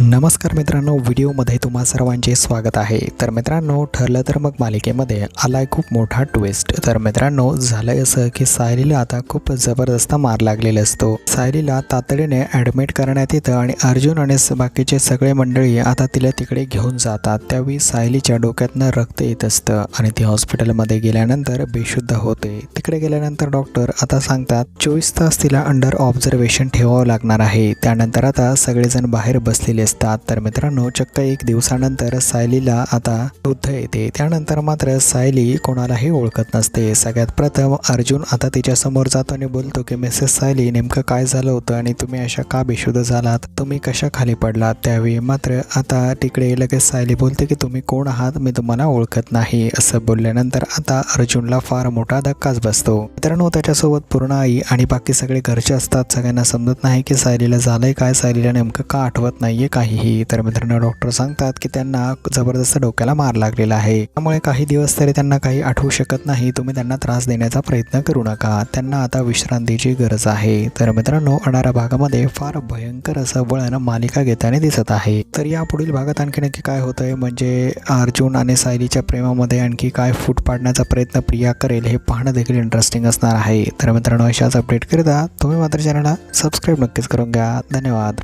नमस्कार मित्रांनो व्हिडिओमध्ये तुम्हा सर्वांचे स्वागत आहे. तर मित्रांनो ठरलं तर मग मालिकेमध्ये आलाय खूप मोठा ट्विस्ट तर मित्रांनो झालंय असं की सायलीला आता खूप जबरदस्त मार लागलेला असतो. सायलीला तातडीने ॲडमिट करण्यात येतं आणि अर्जुन आणि बाकीचे सगळे मंडळी आता तिला तिकडे घेऊन जातात. त्यावेळी सायलीच्या डोक्यातनं रक्त येत असतं आणि ती हॉस्पिटलमध्ये गेल्यानंतर बेशुद्ध होते. तिकडे गेल्यानंतर डॉक्टर आता सांगतात चोवीस तास तिला अंडर ऑब्झर्वेशन ठेवावं लागणार आहे. त्यानंतर आता सगळेजण बाहेर बसलेले असतात. तर मित्रांनो चक्क एक दिवसानंतर सायलीला आता शुद्ध येते. त्यानंतर मात्र सायली कोणालाही ओळखत नसते. सगळ्यात प्रथम अर्जुन आता तिच्या समोर जातो आणि बोलतो की मिसेस सायली नेमकं काय झालं होतं आणि तुम्ही अशा का बेशुद्ध झालात? तुम्ही कशा खाली पडलात? त्यावेळी मात्र आता तिकडे लगेच सायली बोलते की तुम्ही कोण आहात? मी तुम्हाला ओळखत नाही. असं बोलल्यानंतर आता अर्जुनला फार मोठा धक्काच बसतो. मित्रांनो त्याच्यासोबत पूर्ण आई आणि बाकी सगळे घरचे असतात. सगळ्यांना समजत नाही की सायलीला झालंय काय? सायलीला नेमकं का आठवत नाहीये? काहीही तर मित्रांनो डॉक्टर सांगतात की त्यांना जबरदस्त डोक्याला मार लागलेला आहे. त्यामुळे काही दिवस तरी त्यांना काही आठवू शकत नाही. तुम्ही त्यांना त्रास देण्याचा प्रयत्न करू नका. त्यांना आता विश्रांतीची गरज आहे. तर मित्रांनो अडारा भागामध्ये फार भयंकर असं वळण मालिका घेताना दिसत आहे. तर या पुढील भागात आणखी नक्की काय होतंय? म्हणजे अर्जुन आणि सायलीच्या प्रेमामध्ये आणखी काय फूट पाडण्याचा प्रयत्न प्रिया करेल हे पाहणं देखील इंटरेस्टिंग असणार आहे. तर मित्रांनो अशाच अपडेट करिता तुम्ही मात्र चॅनलला सबस्क्राईब नक्कीच करून घ्या. धन्यवाद.